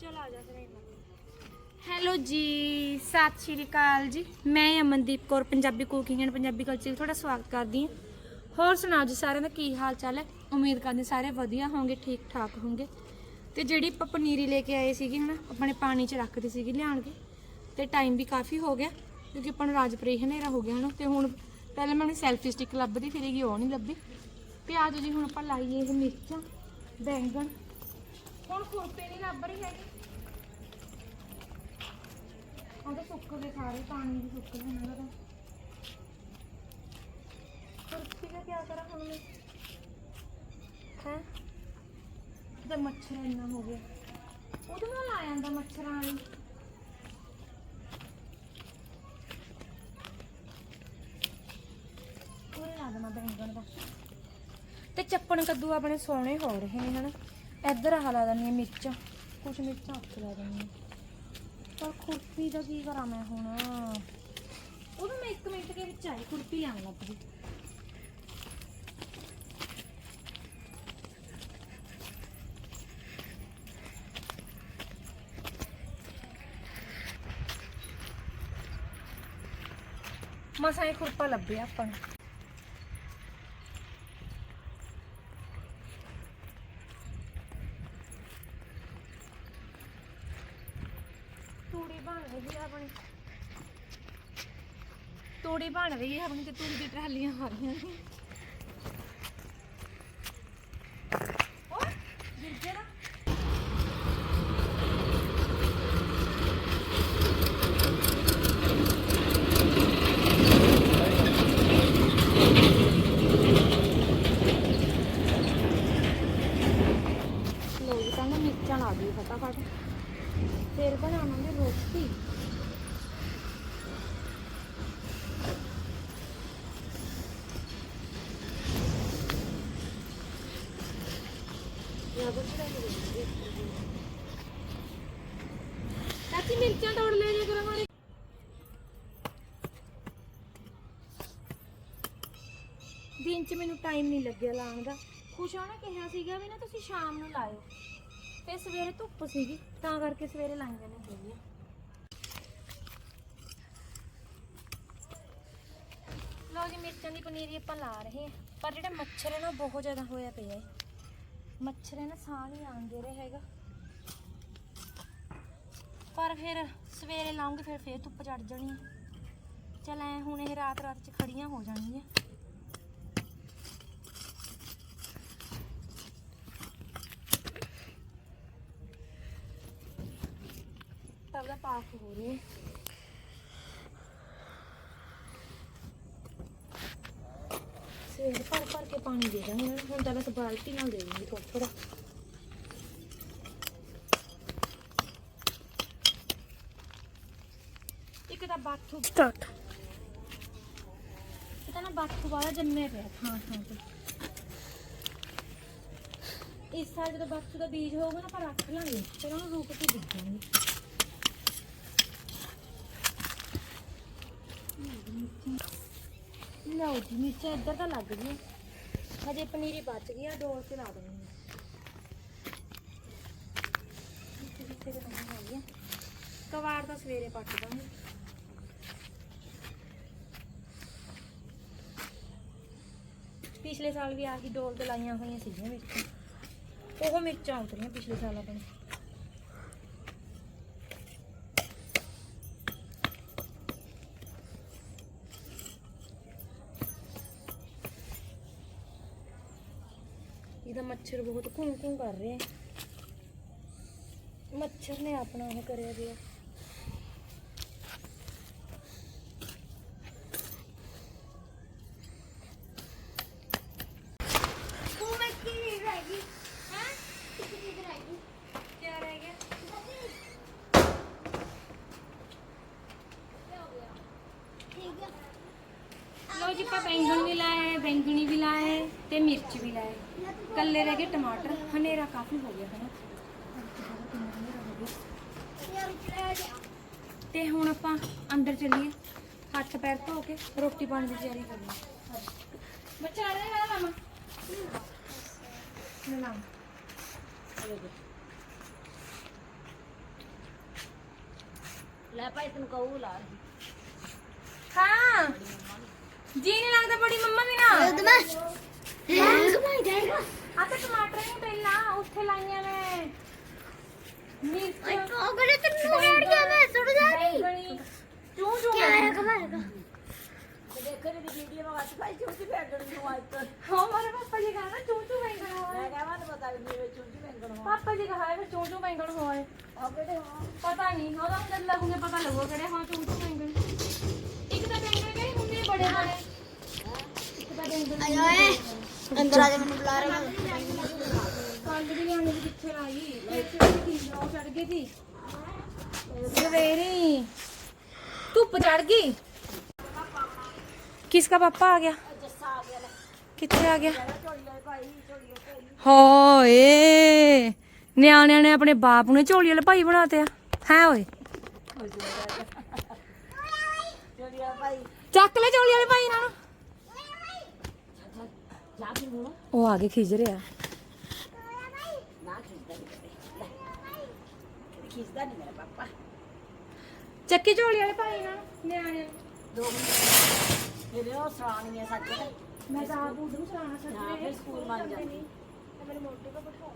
ਚਲ ਆ ਜਾ ਫਿਰ ਹੈਲੋ ਜੀ, ਸਤਿ ਸ਼੍ਰੀ ਅਕਾਲ ਜੀ। ਮੈਂ Amandeep Kaur, Punjabi cooking and Punjabi culture ਤੁਹਾਡਾ ਸਵਾਗਤ ਕਰਦੀ ਹਾਂ। ਹੋਰ ਸੁਣਾਓ ਜੀ ਸਾਰਿਆਂ ਦਾ, ਕੀ ਹਾਲ ਚਾਲ ਹੈ? ਉਮੀਦ ਕਰਦੇ ਸਾਰੇ ਵਧੀਆ ਹੋਵੋਗੇ ਠੀਕ ਠਾਕ ਹੋਵੋਗੇ ਤੇ ਜਿਹੜੀ ਆਪਾਂ ਪਨੀਰੀ ਲੈ ਕੇ ਆਏ ਸੀਗੇ, ਹਨਾ, ਆਪਣੇ ਪਾਣੀ 'ਚ ਰੱਖਦੇ ਸੀਗੇ ਲਿਆਣ ਕੇ ਤੇ ਟਾਈਮ ਵੀ ਕਾਫੀ ਹੋ ਗਿਆ, ਕਿਉਂਕਿ ਆਪਾਂ ਨੂੰ ਰਾਜਪ੍ਰੇ ਹਨੇਰਾ ਹੋ ਗਿਆ, ਹਨਾ। ਤੇ ਹੁਣ ਪਹਿਲਾਂ ਮੈਨੂੰ ਸੈਲਫੀ ਸਟਿਕ ਲੱਭਦੀ ਫਿਰੇਗੀ ਉਹ ਨਹੀਂ ਲੱਭੀ। ਪਿਆਜ਼ ਜੀ, ਹੁਣ ਆਪਾਂ ਲਾਈਏ ਇਹ ਮਿਰਚਾਂ, ਬੈਂਗਣ ਹੁਣ ਖੁਰਪੇ ਨਹੀਂ ਲੱਭ ਰਹੀ ਹੈਗੀ। ਉਹ ਤਾਂ ਸੁੱਕ ਗਏ ਸਾਰੇ, ਪਾਣੀ ਵੀ ਸੁੱਕ ਗਿਆ ਇਹਨਾਂ ਦਾ ਖੁਰਪੀ ਦਾ ਕੀ ਕਰਾਂ ਹੁਣ ਮੈਂ? ਹੈ? ਤੇ ਮੱਛਰ ਇੰਨਾ ਹੋ ਗਿਆ। ਉਹਦੇ ਨਾਲ ਆ ਜਾਂਦਾ ਮੱਛਰਾਂ ਵਾਲੀ। ਪੂਰੇ ਲਾ ਦੇਣਾ ਬੈਂਗਣ ਦਾ। ਤੇ ਚੱਪਣ ਕੱਦੂ ਆਪਣੇ ਸੋਹਣੇ ਹੋ ਰਹੇ ਨੇ, ਹਨਾ? ਇੱਧਰ ਆਹ ਲਾ ਦਿੰਦੀ ਹਾਂ ਮਿਰਚਾਂ। ਕੁਝ ਮਿਰਚਾਂ ਉੱਥੇ ਲਾ ਦਿੰਦੀ ਹਾਂ। ਪਰ ਖੁਰਪੀ ਦਾ ਕੀ ਕਰਾਂ ਮੈਂ ਹੁਣ? ਉਹਨੂੰ ਮੈਂ 1 ਮਿੰਟ ਦੇ ਵਿੱਚ ਆਈ ਖੁਰਪੀ ਲੈਣ ਲੱਗ। ਗਈ ਮਸਾਂ ਹੀ ਖੁਰਪਾ ਲੱਭਿਆ ਆਪਾਂ ਨੂੰ ਤੂੜੀ ਬਣ ਰਹੀ ਹੈ ਆਪਣੀ ਤੂੜੀ ਬਣ ਰਹੀ ਹੈ ਆਪਣੀ ਤੇ ਤੂੜੀ ਦੀ ਟਰਾਲੀਆਂ ਆ ਰਹੀਆਂ ਨੇ ਓਏ ਗਿਰ ਗਿਆ ਨਾ ਲੋ ਜੀ ਕਹਿੰਦਾ ਮਿਰਚਾਂ ਲਾ ਦਿਓ ਫਟਾਫਟ ਫਿਰ ਬਣਾਵਾਂਗੇ ਰੋਟੀ ਚਾਚੀ ਮਿਰਚਾਂ ਤੋੜ ਲੈ ਜੇ ਕਰੋ ਮਾਰੇ ਦਿਨ ਚ ਮੈਨੂੰ ਟਾਈਮ ਨਹੀਂ ਲੱਗਿਆ ਲਾਉਣ ਦਾ। ਖੁਸ਼ਾ ਨੇ ਕਿਹਾ ਸੀਗਾ ਵੀ ਨਾ ਤੁਸੀਂ ਸ਼ਾਮ ਨੂੰ ਲਾਇਓ। ਤੇ ਸਵੇਰੇ ਧੁੱਪ ਸੀਗੀ, ਤਾਂ ਕਰਕੇ ਸਵੇਰੇ ਲਾਈਆਂ ਨੇ ਹੈਗੀਆਂ ਲਓ ਜੀ, ਮਿਰਚਾਂ ਦੀ ਪਨੀਰੀ ਆਪਾਂ ਲਾ ਰਹੇ ਹਾਂ। ਪਰ ਜਿਹੜਾ ਮੱਛਰ ਹੈ ਨਾ, ਉਹ ਬਹੁਤ ਜ਼ਿਆਦਾ ਹੋਇਆ ਪਿਆ ਹੈ। ਮੱਛਰ ਹੈ ਨਾ, ਸਾਹ ਨਹੀਂ ਆਉਣ ਦੇ ਰਿਹਾ ਹੈਗਾ। ਪਰ ਫਿਰ ਸਵੇਰੇ ਲਾਉਂਗੇ, ਫਿਰ ਫੇਰ ਧੁੱਪ ਚੜ ਜਾਣੀ ਹੈ। ਚਲ ਐ ਹੁਣ ਇਹ ਰਾਤ ਰਾਤ ਚ ਖੜੀਆਂ ਹੋ ਜਾਣਗੀਆਂ। ਤਬ ਦਾ ਪਾਕ ਹੋ ਰਹੀ। ਹੈ ਸਵੇਰ ਭਰ ਭਰ ਕੇ ਪਾਣੀ ਦੇ ਦਾਂਗੇ। ਹੁਣ ਤਾਂ ਬਸ ਬਾਲਟੀ ਨਾਲ ਦੇ ਦੂੰਗੀ ਥੋੜਾ ਥੋੜਾ ਇੱਕ ਤਾਂ ਬਾਥੂ ਸਟਾਰਟ ਇਹ ਤਾਂ ਨਾ ਬਾਥੂ ਵਾਲਾ ਜੰਮਿਆ ਪਿਆ ਥਾਂ ਥਾਂ ਤੇ। ਇਸ ਸਾਲ ਜਦੋਂ ਬਾਥੂ ਦਾ ਬੀਜ ਹੋਊਗਾ ਨਾ ਆਪਾਂ ਰੱਖ ਲਾਂਗੇ ਫਿਰ ਉਹਨੂੰ ਰੂਪ ਤੇ ਡਿੱਗਾਂਗੇ ਲਓ ਜੀ, ਮਿਰਚਾਂ ਇੱਧਰ ਤਾਂ ਲੱਗ ਗਈਆਂ। ਹਜੇ ਪਨੀਰੀ ਬਚ ਗਈ ਆ ਡੋਲ ਤੇ ਲਾ ਦੇਣੀ ਹੈ ਕਵਾੜ ਤਾਂ ਸਵੇਰੇ ਪੱਟ ਦਾਂਗੇ। ਪਿਛਲੇ ਸਾਲ ਵੀ ਆ ਕੇ ਡੋਲ ਤੇ ਲਾਈਆਂ ਹੋਈਆਂ ਸੀਗੀਆਂ ਮਿਰਚਾਂ। ਉਹ ਮਿਰਚਾਂ ਉਤਰੀਆਂ ਪਿਛਲੇ ਸਾਲ ਆਪਣੇ। ਇਹਦਾ ਮੱਛਰ ਬਹੁਤ ਘੂੰ ਘੂੰ ਕਰ ਰਿਹਾ ਹੈ ਮੱਛਰ ਨੇ ਆਪਣਾ ਉਹ ਕਰਿਆ ਗਿਆ ਉਹ ਮੈਂ ਕੀ ਰਹਿ ਗਈ ਹਾਂ ਇੱਕ ਚੀਜ਼ ਰਹਿ ਗਈ ਕੀ ਰਹਿ ਕੱਲੇ ਰਹਿ ਗਏ ਟਮਾਟਰ ਹਨੇਰਾ ਕਾਫੀ ਹੋ ਗਿਆ ਹਨਾ। ਤੇ ਹੁਣ ਆਪਾਂ ਅੰਦਰ ਚੱਲੀਏ ਹੱਥ ਪੈਰ ਧੋ ਕੇ ਰੋਟੀ ਪਾਣੀ ਦੀ ਤਿਆਰੀ ਕਰੀਏ ਬੱਚਾ ਆ ਰਿਹਾ ਹੈ ਮਾਮਾ ਨਾ ਲੈ ਭਾਈ ਤੈਨੂੰ ਕਹੂ ਲਾ ਹਾਂ ਜੀ ਨਹੀਂ ਲੱਗਦਾ ਬੜੀ ਮੰਮਾ ਵੀ ਨਾ ਦੁੱਧ ਮੈਂ ਕਮਾਈ ਜਾਏਗਾ। ਆ ਤੇ ਟਮਾਟਰ ਨਹੀਂ ਪਹਿਲਾਂ ਉੱਥੇ ਲਾਈਆਂ ਨੇ ਮਿਰਚ। ਉਹ ਕਰੇ ਤੈਨੂੰ ਰੇੜ ਗਿਆ ਮੈਂ ਸੁਣ ਜਾ ਬੈਂਗਣੀ ਚੂ ਚੂ ਕੀ ਆਇਆ ਕਮਾਏਗਾ ਦੇਖੋ ਦੀ ਵੀਡੀਓ ਵਿੱਚ ਭਾਈ ਚੁੰਚੀ ਫੈਂਗਣ ਨੂੰ ਅੱਜ ਤੋਂ ਹੋ ਮਾਰੇ ਪਾਪਾ ਜੀ ਕਹਾ ਚੂ ਚੂ ਬੈਂਗਣ ਹੋਏ। ਮੈਂ ਕਹਾਂ ਨੂੰ ਪਤਾ ਨਹੀਂ ਵੇ ਚੁੰਚੀ ਫੈਂਗਣ ਨੂੰ ਪਾਪਾ ਜੀ ਕਹਾ ਹੈ ਚੂ ਚੂ ਬੈਂਗਣ ਹੋਏ। ਆ ਕਿਹੜੇ ਹੋ ਪਤਾ ਨਹੀਂ ਉਹਦਾ ਜਦ ਲੱਗੂਗੇ ਪਤਾ ਲੱਗੂਗਾ ਕਿਹੜੇ ਹਾਂ ਚੂ ਚੂ ਬੈਂਗਣ। ਇੱਕ ਤਾਂ ਬੈਂਗਣ ਕਿਹੜੇ ਹੁੰਦੇ ਆ ਬੜੇ ਬੜੇ ਇੱਕ ਤਾਂ ਬੈਂਗਣ ਆਏ। ਓਏ ਅੰਦਰ ਆ ਜਾ, ਮੈਨੂੰ ਬੁਲਾ ਰਹੇ ਕੰਦ ਦੀ ਨਿਆਣੇ ਦੀ ਕਿੱਥੇ ਲਾਈ ਇੱਥੇ ਸੀ ਉਹ ਚੜ ਗਈ ਸੀ ਸਵੇਰੇ ਧੁੱਪ ਚੜ ਗਈ? ਕਿਸਕਾ ਪਾਪਾ ਆ ਗਿਆ? ਕਿੱਥੇ ਆ ਗਿਆ? ਹੋਏ, ਨਿਆਣਿਆਂ ਨੇ ਆਪਣੇ ਬਾਪ ਨੂੰ ਝੋਲੀ ਵਾਲੇ ਭਾਈ ਬਣਾਤੇ ਆ। ਹੈ ਓਏ? ਚੱਕ ਲੈ ਝੋਲੀ ਵਾਲੇ ਭਾਈ ਇਹਨਾਂ ਉਹ ਆ ਕੇ ਖਿਜ ਰਿਹਾ। ਨਾ ਖਿੱਚਦਾ ਨਹੀਂ ਲੈ ਖਿੱਚਦਾ ਨਹੀਂ ਮੇਰਾ ਪਾਪਾ। ਚੱਕੀ ਝੋਲੀ ਵਾਲੇ ਭਾਈ ਇਹਨਾਂ ਨੂੰ ਨਿਆਣਿਆਂ ਨੂੰ ਦੋ ਮਿੰਟ। ਮੇਰੇ ਉਹ ਸਰਾਣੀਆਂ ਸੱਚ ਮੈਂ ਤਾਂ ਆਪ ਉਧਰ ਚਲਾਣਾ ਸੱਚ ਨਾ ਫਿਰ ਸਕੂਲ ਮੰਨ ਜਾਂਦੀ ਮੇਰੇ ਮੋਟੇ ਕੋ ਬਿਠਾ।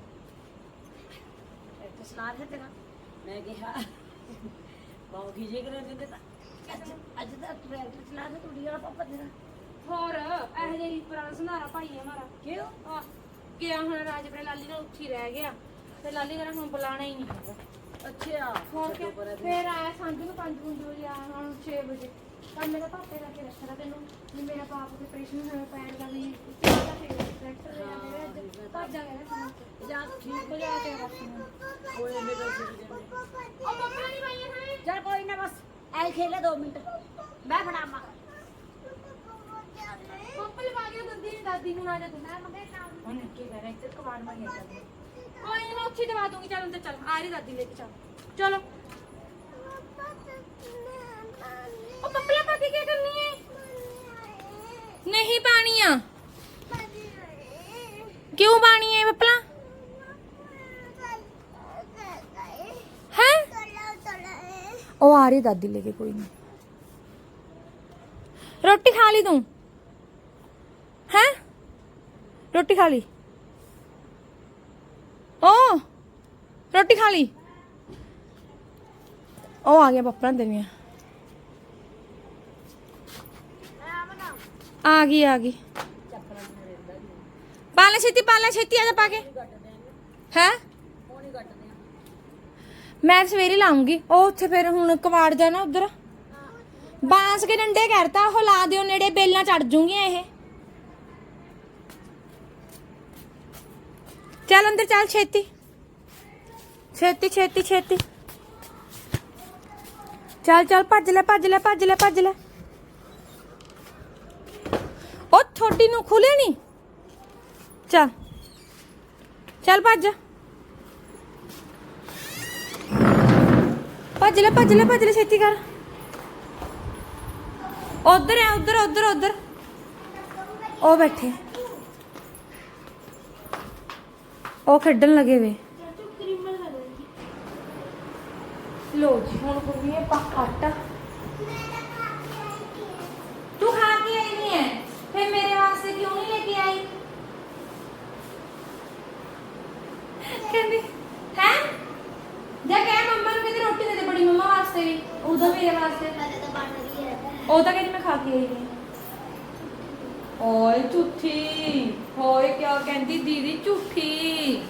ਇੱਕ ਸੁਣਾ ਦੇ ਤੇਰਾ ਮੈਂ ਕਿਹਾ ਬਹੁਤ ਖਿਜੇ ਕਰ ਦਿੰਦੇ ਤਾਂ ਅੱਜ ਅੱਜ ਦਾ ਟਰੈਕਟਰ ਚਲਾ ਕੇ ਤੁੜੀ ਵਾਲਾ ਪਾਪਾ ਤੇਰਾ। ਹੋਰ ਇਹ ਜਿਹੀ ਪੁਰਾਣਾ ਸੁਨਾਰਾ ਭਾਈ ਹੈ ਹਮਾਰਾ ਕਿਉਂ? ਆ ਗਿਆ ਹੁਣ ਰਾਜਪੁਰੇ ਲਾਲੀ ਨਾਲ ਉੱਥੇ ਹੀ ਰਹਿ ਗਿਆ। ਤੇ ਲਾਲੀ ਕਹਿੰਦਾ ਹੁਣ ਬੁਲਾਣਾ ਹੀ ਨਹੀਂ ਹੈਗਾ। ਅੱਛਾ। ਹੋਰ ਕੀ ਫੇਰ ਆਇਆ ਸਾਂਝ ਨੂੰ 5 ਵਜੇ ਆਇਆ ਹੁਣ 6 ਵਜੇ। ਪਰ ਮੇਰਾ ਪਾਪੇ ਦਾ ਕੇ ਰੱਖਦਾ ਤੈਨੂੰ ਵੀ ਮੇਰਾ ਪਾਪ ਦੇ ਪ੍ਰੇਸ਼ਨ ਹੋਇਆ ਪੈਣ ਦਾ ਵੀ ਕਿਹਦਾ ਫੇਰ ਟਰੈਕਟਰ ਦੇ ਮੇਰੇ ਅੱਜ ਭੱਜ ਆ ਗਿਆ ਨਾ ਜਾ ਠੀਕ ਹੋ ਜਾ ਕੇ ਰੱਖ ਨੂੰ ਹੋਏ ਮੇਰੇ ਕੋਲ ਸੀ ਉਹ ਪਾਪਾ ਨਹੀਂ ਪਾਈਆਂ ਖਾਣੇ ਚਲ ਕੋਈ ਨਾ ਬਸ ਐ ਖੇਲੇ 2 ਮਿੰਟ। ਮੈਂ ਫੜਾਵਾਂ ਪਾਪਾ ਲਵਾ ਕੇ ਦੰਦੀ ਨਹੀਂ ਦਾਦੀ ਨੂੰ ਨਾ ਜਾ ਤੂੰ ਮੈਂ ਮੰਗੇ ਨਾ ਉਹਨੇ ਕੀ ਕਰਿਆ ਇੱਥੇ ਕਬਾੜ ਮਾਰ ਗਿਆ ਕੋਈ ਨੀ, ਮੈਂ ਉੱਥੇ ਹੀ ਦਵਾ ਦੂੰਗੀ ਚੱਲ ਅੰਦਰ ਚੱਲ ਆ ਰਹੀ ਦਾਦੀ ਲੈ ਕੇ ਚੱਲ ਚਲੋ ਉਹ ਪੱਪਲਾ ਪਾ ਕੇ ਕੀ ਕਰਨੀ ਹੈ ਨਹੀਂ ਪਾਣੀ ਆ ਕਿਉਂ ਪਾਣੀ ਹੈ ਪੱਪਲਾ ਹੈ ਉਹ ਆ ਰਹੀ ਦਾਦੀ ਲੈ ਕੇ ਕੋਈ ਨਹੀਂ ਰੋਟੀ ਖਾ ਲਈ ਤੂੰ ਹੈ ਰੋਟੀ ਖਾ ਲਈ? ਓ ਰੋਟੀ ਖਾ ਲਈ? ਉਹ ਆ ਗਿਆ ਪੱਪਾ ਅੰਦਰ ਆ ਗਈ ਆ ਗਈ। ਪਾਲਾ ਛੇਤੀ ਪਾਲਾ ਛੇਤੀ, ਆ ਜਾ ਪਾ ਕੇ। ਹੈ? ਮੈਂ ਸਵੇਰੇ ਲਾਉਂਗੀ। ਉਹ ਉੱਥੇ ਫਿਰ ਹੁਣ ਕਵਾੜ ਜਾਣਾ ਉਧਰ। ਬਾਂਸ ਕੇ ਡੰਡੇ ਕਰਤਾ ਉਹ ਲਾ ਦਿਓ, ਨੇੜੇ ਬੇਲਾਂ ਚੜ ਜੂਗੀਆਂ ਇਹ। ਚੱਲ ਅੰਦਰ ਚੱਲ ਛੇਤੀ। ਛੇਤੀ ਛੇਤੀ ਛੇਤੀ। ਚੱਲ ਚੱਲ, ਭੱਜ ਲੈ ਭੱਜ ਲੈ ਭੱਜ ਲੈ ਭੱਜ ਲੈ। ਉਹ ਥੋੜੀ ਨੂੰ ਖੁੱਲੇ ਨਹੀਂ ਚੱਲ ਚੱਲ ਭੱਜ। ਭੱਜ ਲੈ ਭੱਜ ਲੈ ਭੱਜ ਲੈ, ਛੇਤੀ ਕਰ। ਉਧਰ ਹੈ ਉਧਰ ਉਧਰ ਉਧਰ। ਉਹ ਬੈਠੇ। ਉਹ ਖੇਡਣ ਲੱਗੇ ਵੇ। ਲੋ ਜੀ, ਹੁਣ ਕੁੜੀ ਇਹ ਪੱਕਟ ਤੂੰ ਖਾ ਕੇ ਆਈ ਨਹੀਂ ਹੈ। ਫਿਰ ਮੇਰੇ ਵਾਸਤੇ ਕਿਉਂ ਨਹੀਂ ਲੈ ਕੇ ਆਈ? ਕਹਿੰਦੀ, ਹੈ? ਜਾ ਕਹਿ ਮੰਮਾ ਨੂੰ ਕਹਿੰਦੀ ਰੋਟੀ ਦੇ ਦੇ ਬੜੀ ਮੰਮਾ ਵਾਸਤੇ ਵੀ। ਉਦੋਂ ਮੇਰੇ ਵਾਸਤੇ। ਉਹ ਤਾਂ ਕਹਿੰਦੀ ਮੈਂ ਖਾ ਕੇ ਆਈ ਨਹੀਂ। ਓਏ ਝੂਠੀ ਹੋਏ ਕਿਆ ਕਹਿੰਦੀ ਦੀਦੀ ਝੂਠੀ?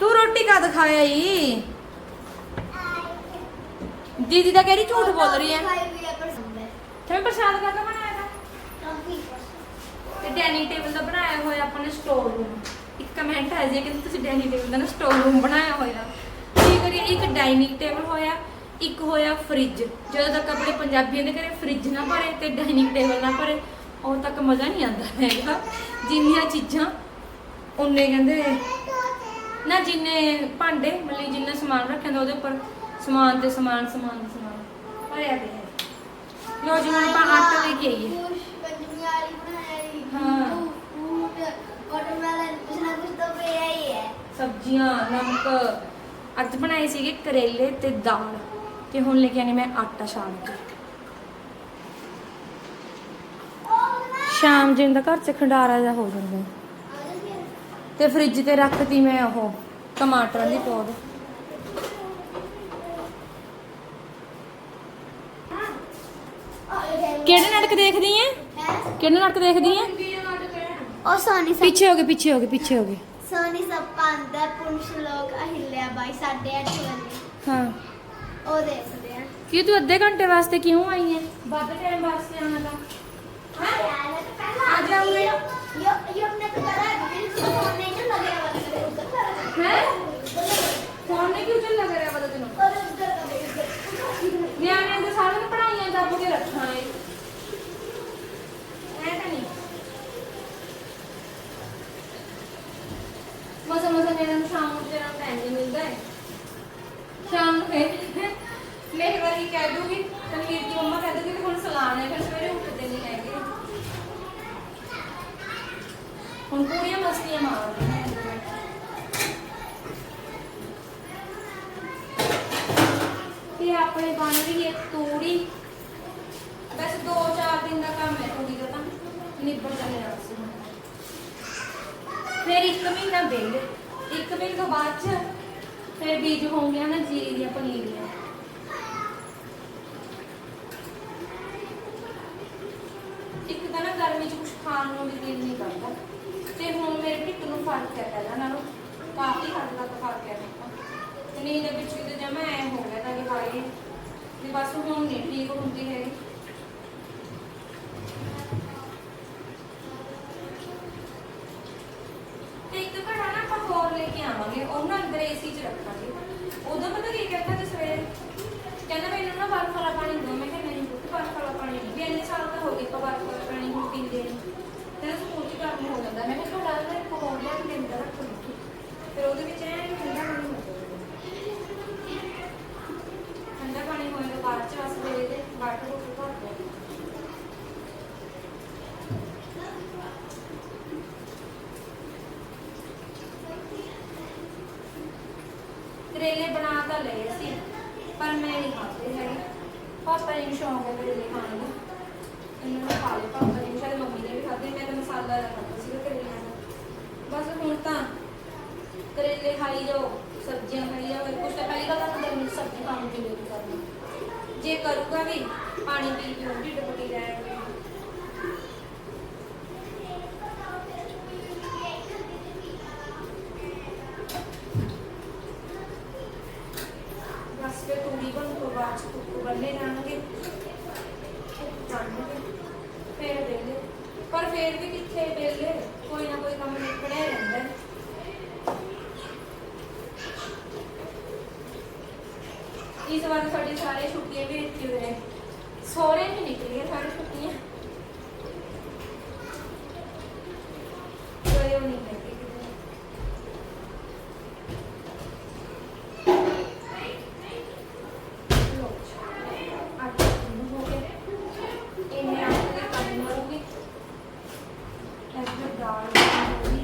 ਤੂੰ ਰੋਟੀ ਕਦ ਖਾਇਆ ਈ ਦੀਦੀ ਤਾਂ ਕਹਿ ਰਹੀ ਝੂਠ ਬੋਲ ਰਹੀ ਹੈ। ਤੇ ਪ੍ਰਸ਼ਾਦ ਕਾਹਦਾ ਬਣਾਇਆ ਤਾ? ਤੇ ਡਾਈਨਿੰਗ ਟੇਬਲ ਦਾ ਬਣਾਇਆ ਹੋਇਆ ਆਪਾਂ ਨੇ ਸਟੋਰ ਰੂਮ ਇੱਕ ਕਮੈਂਟ ਹੈ ਜੀ ਕਿ ਤੁਸੀਂ ਡਾਈਨਿੰਗ ਟੇਬਲ ਦਾ ਨਾ ਸਟੋਰ ਰੂਮ ਬਣਾਇਆ ਹੋਇਆ। ਕੀ ਕਰੀਏ? ਇੱਕ ਡਾਈਨਿੰਗ ਟੇਬਲ ਹੋਇਆ ਇੱਕ ਹੋਇਆ ਫ੍ਰਿਜ ਜਦੋਂ ਤੱਕ ਆਪਣੇ ਪੰਜਾਬੀਆਂ ਦੇ ਘਰੇ ਫ੍ਰਿਜ ਨਾ ਭਰੇ ਤੇ ਡਾਈਨਿੰਗ ਟੇਬਲ ਨਾ ਭਰੇ, ਉਦੋਂ ਤੱਕ ਮਜ਼ਾ ਨਹੀਂ ਆਉਂਦਾ ਹੈਗਾ। ਜਿੰਨੀਆਂ ਚੀਜ਼ਾਂ ਉਨੇ ਕਹਿੰਦੇ, ਨਾ ਜਿੰਨੇ ਭਾਂਡੇ, ਮਤਲਬ ਜਿੰਨਾ ਸਮਾਨ ਰੱਖਿਆ ਉਹਦੇ ਉੱਪਰ, ਸਮਾਨ ਤੇ ਸਮਾਨ ਸਮਾਨ ਤੇ ਸਮਾਨ। ਭਰਿਆ ਪਿਆ ਲੋ ਜੀ, ਹੁਣ ਆਪਾਂ ਆਟਾ ਲੈ ਕੇ ਆਈਏ। ਸਬਜ਼ੀਆਂ, ਨਮਕ। ਅੱਜ ਬਣਾਏ ਸੀਗੇ ਕਰੇਲੇ ਤੇ ਦਾਲ। ਤੇ ਹੁਣ ਲੈ ਕੇ ਆਣੀ ਮੈਂ ਆਟਾ ਛਾਣ ਕੇ। ਸ਼ਾਮ ਜਿੰਦਾ ਘਰ ਚ ਖੰਡਾਰਾ ਜਾ ਹੋ ਜਾਂਦਾ। ਤੇ ਫ੍ਰਿਜ ਤੇ ਰੱਖਤੀ ਮੈਂ ਉਹ ਟਮਾਟਰਾਂ ਦੀ ਪੌਦ। ਕਿਹੜੇ ਨਾਟਕ ਦੇਖਦੀ ਐ? ਕਿਹੜੇ ਨਾਟਕ ਦੇਖਦੀ ਐ? ਉਹ ਸੋਨੀ ਸਭ ਪਿੱਛੇ ਹੋ ਗਏ ਪਿੱਛੇ ਹੋ ਗਏ ਪਿੱਛੇ ਹੋ ਗਏ। ਸੋਨੀ ਸਭ ਪੰਦਰ ਪੁੰਸ਼ ਲੋਕ ਅਹਿਲਿਆ ਬਾਈ 8:30 ਵਜੇ ਹਾਂ। ਉਹ ਦੇਖਦੇ ਆ। ਕੀ ਤੂੰ ਅੱਧੇ ਘੰਟੇ ਵਾਸਤੇ ਕਿਉਂ ਆਈ ਹੈ ਵੱਧ ਟਾਈਮ ਵਾਸਤੇ ਆਉਣਾ ਤਾਂ। ਹਾਂ ਯਾਰ ਇਹ ਤਾਂ ਪਹਿਲਾਂ ਆ ਜਾਊਂਗੇ ਯੋ ਯੋ ਨੇ ਤਾਂ ਕਰਾ ਬਿਲਕੁਲ ਫੋਨ ਨਹੀਂ ਨਾ ਲੱਗਿਆ ਵਾਲਾ ਉੱਧਰ। ਕਰ ਹੈ ਫੋਨ ਨਹੀਂ ਕਿਉਂ ਚੱਲ ਲੱਗ ਰਿਹਾ ਵਾਲਾ ਤੈਨੂੰ ਪਰ ਉੱਧਰ ਕਰ ਨਿਆਣਿਆਂ ਦੇ ਸਾਰਿਆਂ ਨੂੰ ਪੜਾਈਆਂ ਦੱਬ ਕੇ ਰੱਖਾਂ ਏ ਐ ਤਾਂ ਨਹੀਂ। ਮਸਾ ਮਸਾ ਨਿਆਣਿਆਂ ਨੂੰ ਸ਼ਾਮ ਨੂੰ ਜਿਹੜਾ ਟਾਈਮ ਨਹੀਂ ਮਿਲਦਾ ਹੈ। ਸ਼ਾਮ ਨੂੰ ਫਿਰ ਮੇਰੇ ਵਾਰੀ ਕਹਿ ਦੂਗੀ ਤਨਵੀਰ ਦੀ ਮੰਮਾ ਕਹਿ ਦੂਗੀ ਕਿ ਹੁਣ ਸਲਾਨ ਹੈ ਫਿਰ ਸਵੇਰੇ ਉੱਠਦੇ ਨਹੀਂ ਹੈਗੇ। ਹੁਣ ਪੂਰੀਆਂ ਮਸਤੀਆਂ ਮਾਰਦੀਆਂ ਨੇ ਤੇ ਆਪਣੇ ਬਣ ਰਹੀ ਹੈ ਤੂੜੀ। ਬਸ 2-4 ਦਿਨ ਦਾ ਕੰਮ ਹੈ ਤੂੜੀ ਦਾ ਤਾਂ, ਨਿਬੜ ਜਾਣਾ ਸੀ ਫਿਰ ਇੱਕ ਮਹੀਨਾ ਬਿੱਲ ਇੱਕ ਮਹੀਨੇ ਤੋਂ ਬਾਅਦ ਚ ਫਿਰ ਬੀਜ ਹੋਣਗੇ ਨਾ ਜੀਰੀ ਦੀਆਂ ਪਨੀਰੀਆਂ। ਇੱਕ ਤਾਂ ਨਾ ਗਰਮੀ ਚ ਕੁਝ ਖਾਣ ਨੂੰ ਵੀ ਦਿਲ ਨਹੀਂ ਕਰਦਾ। ਤੇ ਹੁਣ ਮੇਰੇ ਢਿੱਡ ਨੂੰ ਫ਼ਰਕ ਹੈ ਪਹਿਲਾਂ ਨਾਲੋਂ। ਕਾਫੀ ਹੱਦ ਤੱਕ ਫ਼ਰਕ ਹੈ ਮੇਰੇ ਤੇ ਨੀਂਦ ਦੇ ਵਿੱਚ ਕਿਤੇ ਜਮਾ ਐ ਹੋ ਗਿਆ ਤਾਂ ਕਿ ਹਾਏ, ਵੀ ਬਸ ਹੁਣ ਨਹੀਂ ਠੀਕ ਹੁੰਦੀ ਹੈਗੀ ਤੇ ਇੱਕ ਘੜਾ ਨਾ ਆਪਾਂ ਹੋਰ ਲੈ ਕੇ ਆਵਾਂਗੇ ਉਹ ਨਾ ਅੰਦਰ ਏਸੀ 'ਚ ਰੱਖਾਂਗੇ ਉਦੋਂ ਪਤਾ ਕੀ ਕਹਿੰਦਾ ਜੀ ਸਵੇਰੇ ਕਹਿੰਦਾ ਮੈਨੂੰ ਨਾ ਬਰਫ ਵਾਲਾ ਪਾਣੀ ਦਿਓ ਮੈਂ ਕਿਹਾ ਨਹੀਂ ਪੁੱਤ ਬਰਫ ਵਾਲਾ ਪਾਣੀ ਨਹੀਂ ਵੀ ਇੰਨੇ ਸਾਲ ਤਾਂ ਹੋ ਗਏ ਆਪਾਂ ਬਰਫ ਵਾਲਾ ਪਾਣੀ ਹੁਣ ਪੀਂਦੇ ਨਹੀਂ ਤੇ ਸਕੂਲ 'ਚ ਕੰਮ ਹੋ ਜਾਂਦਾ ਮੈਂ ਕਿਹਾ ਘੜਾ ਨਾ ਇੱਕ ਹੋਰ ਲਿਆ ਕੇ ਦਿੰਦਾ ਰੱਖ ਲਓ ਫਿਰ ਉਹਦੇ ਵਿੱਚ ਐ ਠੰਡਾ ਪਾਣੀ ਹੋ ਜਾਊਗਾ ਠੰਡਾ ਪਾਣੀ ਹੋਏ ਤੋਂ ਬਾਅਦ ਚ ਬਸ ਮੇਰੇ ਤੇ ਵਾਟਰ ਬੋਤਲ ਭਰ ਦਿਓ ਕਰੇਲੇ ਬਣਾ ਤਾਂ ਲਏ ਸੀ, ਪਰ ਮੈਂ ਨਹੀਂ ਖਾਦੇ ਹੈਗੇ। ਪਾਪਾ ਜੀ ਨੂੰ ਸ਼ੌਂਕ ਹੈ ਕਰੇਲੇ ਖਾਣ ਦਾ। ਇਹਨਾਂ ਨੇ ਖਾ ਲਏ। ਪਾਪਾ ਜੀ ਸ਼ਾਇਦ ਮੰਮੀ ਨੇ ਵੀ ਖਾਦੇ ਮੈਂ ਤਾਂ ਮਸਾਲਾ ਜਿਹਾ ਖਾਦਾ ਸੀ ਕਰੇਲਿਆਂ ਦਾ। ਬਸ ਹੁਣ ਤਾਂ ਕਰੇਲੇ ਖਾਈ ਜਾਓ, ਸਬਜ਼ੀਆਂ ਖਾਈ ਜਾਓ ਕੁਛ ਤਾਂ ਪਹਿਲੀ ਗੱਲ ਤਾਂ ਗਰਮੀ ਸਬਜ਼ੀ ਖਾਣ ਦੀ ਨਹੀਂ। ਕਰਨਾ ਜੇ ਕਰੂਗਾ ਵੀ, ਪਾਣੀ ਪੀ ਕੇ ਢਿੱਡ ਪਟੀ ਜਾਏਗਾ ਬਸ ਫਿਰ ਤੂੜੀ ਬਣ ਤੋਂ ਬਾਅਦ ਚ ਕੁੱਕੂ ਬੰਨੇ ਜਾਣਗੇ ਜਾਣਗੇ ਫਿਰ ਵੇਲੇ ਪਰ ਫਿਰ ਵੀ ਕਿੱਥੇ ਵੇਲੇ ਕੋਈ ਨਾ ਕੋਈ ਕੰਮ ਨਿਕੜਿਆ ਰਹਿੰਦਾ ਹੈ। ਇਸ ਵਾਰ ਸਾਡੀ ਸਾਰੇ ਛੁੱਟੀਆਂ ਵੀ ਇੱਥੇ ਹੋਏ ਸੋਹਰੇ ਨਹੀਂ ਨਿਕਲੀਆਂ, ਸਾਰੇ ਛੁੱਟੀਆਂ ਗਏ ਨਹੀਂ ਹੈਗੇ ਕਿਤੇ। ਲਓ ਜੀ, ਆਟਾ ਗੁੰਨ ਹੋ ਗਿਆ। ਇਹਨੇ ਆਟੇ ਦੇ ਕੰਮ ਮਾਰੂਗੀ ਇੱਧਰ ਦਾਲ ਬਣੀ ਹੋ ਗਈ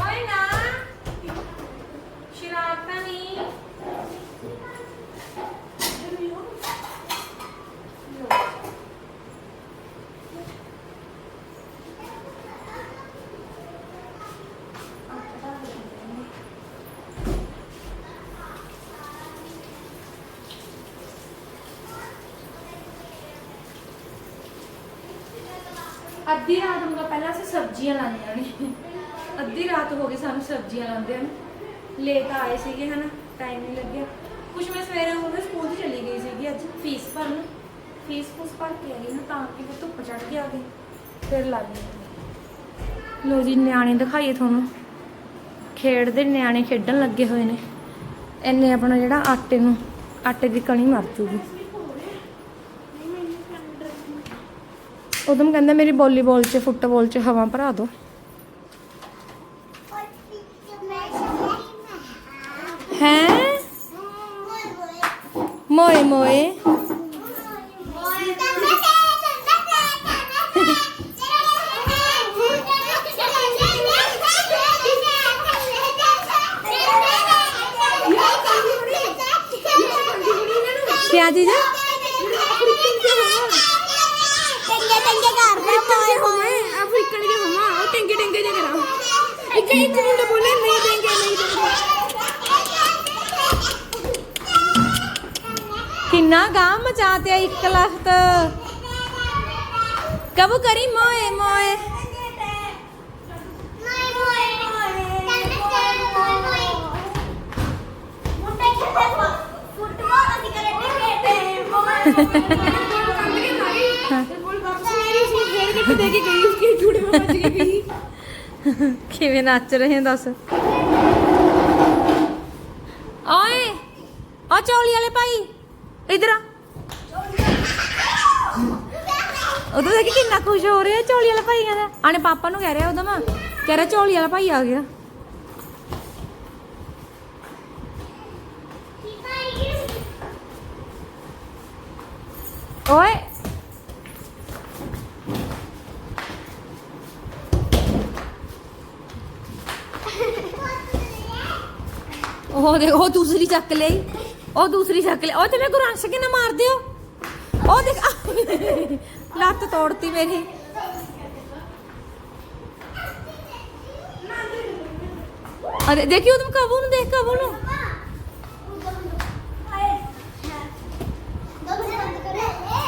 ਓਏ ਨਾ ਸ਼ਰਾਰਤਾਂ ਨਹੀਂ ਅੱਧੀ ਰਾਤ ਨੂੰ ਤਾਂ ਪਹਿਲਾਂ ਅਸੀਂ ਸਬਜ਼ੀਆਂ ਲਾਈਆਂ ਨੇ। ਅੱਧੀ ਰਾਤ ਹੋ ਗਈ ਸਾਨੂੰ ਸਬਜ਼ੀਆਂ ਲਾਉਂਦੇ ਹਨ ਲੇਟ ਆਏ ਸੀਗੇ, ਹਨਾ ਟਾਈਮ ਨਹੀਂ ਲੱਗਿਆ। ਕੁਛ ਮੈਂ ਸਵੇਰੇ ਉਹਦੇ ਸਕੂਲ 'ਚ ਚਲੀ ਗਈ ਸੀਗੀ ਅੱਜ, ਫੀਸ ਭਰਨ। ਫੀਸ ਫੂਸ ਭਰ ਕੇ ਆਈ ਨਾ ਤਾਂ ਕਿ ਫਿਰ ਧੁੱਪ ਚੜ ਕੇ ਆ ਗਈ। ਫਿਰ ਲੱਗ ਗਈ ਲੋ ਜੀ, ਨਿਆਣੇ ਦਿਖਾਈਏ ਤੁਹਾਨੂੰ। ਖੇਡਦੇ ਨਿਆਣੇ ਖੇਡਣ ਲੱਗੇ ਹੋਏ ਨੇ। ਇੰਨੇ ਆਪਣਾ ਜਿਹੜਾ ਆਟੇ ਨੂੰ, ਆਟੇ ਦੀ ਕਣੀ ਮਰ ਜੂਗੀ। ਉਦਮ ਕਹਿੰਦਾ ਮੇਰੀ ਵਾਲੀਬਾਲ 'ਚ ਫੁੱਟਬਾਲ 'ਚ ਹਵਾ ਭਰਾ ਦਿਓ ਹੈ? ਮੋਏ ਮੋਏ। ਕਿਆ ਜੀ ਜੀ ਕਰਦੇ ਟੰਗੇ ਹੋਵੇ ਅਫਰੀਕਨ ਦੇ ਹੋਵਾ। ਉਹ ਟੰਗੇ ਟੰਗੇ ਜੇ ਕਰਾ ਇੱਕ ਇੱਕ ਮੁੰਡਾ ਬੋਲੇ, ਨਹੀਂ ਟੰਗੇ ਨਹੀਂ ਟੰਗੇ ਕਿੰਨਾ ਗਾਂ ਮਚਾਤੇ ਇੱਕ ਲਖਤ ਕਬੂ ਕਰੀ ਮੋਏ ਮੋਏ। ਕਿਵੇਂ ਨੱਚ ਰਹੇ ਆ ਦੱਸ? ਓਏ ਆ ਚੌਲੀ ਵਾਲੇ ਭਾਈ, ਇਧਰ ਆ। ਉਦੋਂ ਦੇਖ ਕਿੰਨਾ ਖੁਸ਼ ਹੋ ਰਿਹਾ ਚੌਲੀ ਵਾਲਾ ਭਾਈ ਕਹਿੰਦਾ ਆਣੇ ਪਾਪਾ ਨੂੰ ਕਹਿ ਰਿਹਾ ਉਦੋਂ ਮੈਂ, ਕਹਿ ਰਿਹਾ ਚੌਲੀ ਵਾਲਾ ਭਾਈ ਆ ਗਿਆ। ਓਏ ਉਹ ਦੇ ਉਹ ਦੂਸਰੀ ਚੱਕ ਲਈ। ਉਹ ਦੂਸਰੀ ਚੱਕ ਲਈ। ਉਹ ਤੇ ਮੈਂ ਗੁਰਾਂਸ਼ ਕੇ ਨਾ ਮਾਰ ਦਿਓ। ਉਹ ਦੇਖ ਲੱਤ ਤੋੜਤੀ ਮੇਰੀ। ਅਰੇ ਦੇਖਿਓ ਤੁਮ ਕਬੂ ਨੂੰ ਦੇਖ ਕਬੂ ਨੂੰ।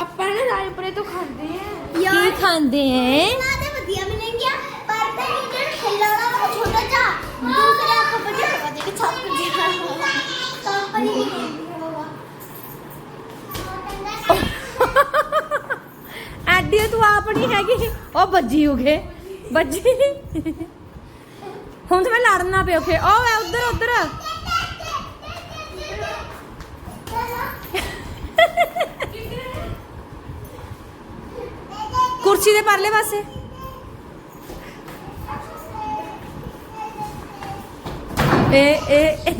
ਆਪਾਂ ਨਾ ਰਾਜਪੁਰੇ ਤੋਂ ਖਾਂਦੇ ਆ। ਕੀ ਖਾਂਦੇ ਐ? ਨਾ ਤੇ ਵਧੀਆ ਮਿਲਣਗੀਆਂ ਪਰ ਤੇ ਜਿਹੜਾ ਖੇਲਾ ਵਾਲਾ ਉਹ ਛੋਟਾ ਜਿਹਾ ਦੂਸਰੇ ਆਪਾਂ ਵਧੀਆ ਹੋਗਾ ਦੇ ਕਿ ਛੱਪ ਜਿਹਾ ਤਾਂ ਪਰ ਹੀ ਐਡੀ ਤੂੰ ਆਪ ਨਹੀਂ ਹੈਗੀ ਉਹ ਵੱਜੀ ਉਗੇ ਵੱਜੀ ਹੁਣ ਤੇ ਮੈਂ ਲੜਨਾ ਪਿਆ ਫੇ ਉਹ ਹੈ ਉਧਰ ਉਧਰ ਕੁਰਸੀ ਦੇ ਪਰਲੇ ਪਾਸੇ ਇਹ ਇਹ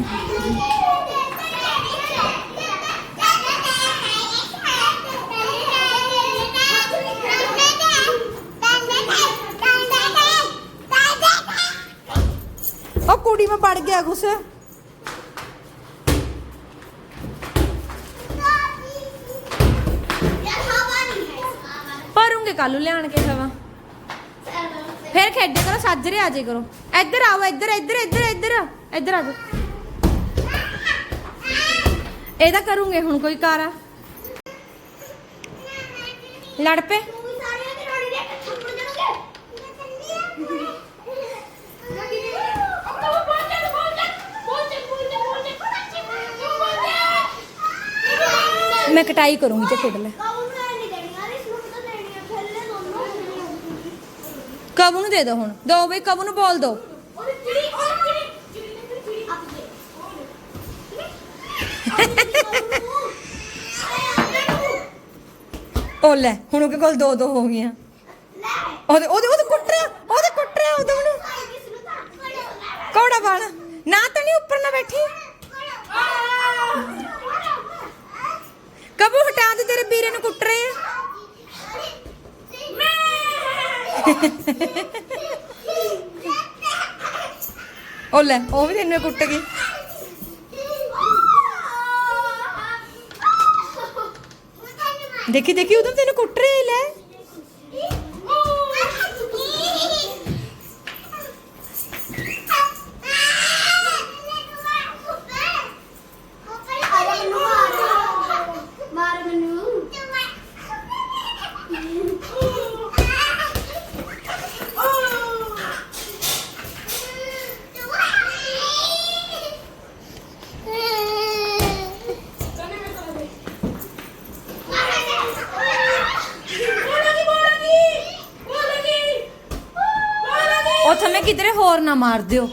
ਉਹ ਕੁੜੀ ਮੈਂ ਪੜ ਗਿਆ ਕੁਛ। ਭਰੂੰਗੇ ਕੱਲ ਨੂੰ ਲਿਆਣ ਕੇ ਹਵਾ। ਫਿਰ ਖੇਡੇ ਕਰੋ ਸਾਜਰੇ ਆ ਜੇ ਕਰੋ। ਇੱਧਰ ਆਓ, ਇੱਧਰ ਇੱਧਰ ਇੱਧਰ ਇੱਧਰ ਇੱਧਰ ਆ ਜਾਓ। ਇਹਦਾ ਕਰੂੰਗੇ ਹੁਣ ਕੋਈ ਕਾਰਾ ਲੜ ਪਏ। ਮੈਂ ਕਟਾਈ ਕਰੂੰਗੀ ਤੇ ਖੇਡ ਲੈ। ਕਬੂ ਨੂੰ ਦੇ ਦੋ ਹੁਣ? ਦੋ ਬਈ, ਕਬੂ ਨੂੰ ਬੋਲ ਦੋ? ਉਹ ਲੈ, ਹੁਣ ਉਹਦੇ ਕੋਲ ਦੋ ਦੋ ਹੋ ਗਈਆਂ। ਉਹਦੇ ਉਹਦੇ ਉਹਦੇ ਕੁੱਟ ਰਿਹਾ ਉਹਦੇ ਕੁੱਟ ਰਿਹਾ ਉਹਦੇ ਨੂੰ। ਕੌੜਾ ਵਾਲਾ। ਨਾ ਤਾਂ ਨਹੀਂ ਉੱਪਰ ਨਾ ਬੈਠੀ। ਕਬੂ ਹਟਾ ਦੇ, ਤੇਰੇ ਵੀਰੇ ਨੂੰ ਕੁੱਟ ਰਹੇ ਆ। ਉਹ ਲੈ ਉਹ ਵੀ ਤੈਨੂੰ ਕੁੱਟ ਗਈ ਦੇਖੀ ਦੇਖੀ ਉਦੋਂ ਤੈਨੂੰ ਕੁੱਟ ਕਿਧਰੇ ਹੋਰ ਨਾ ਮਾਰ ਦਿਓ।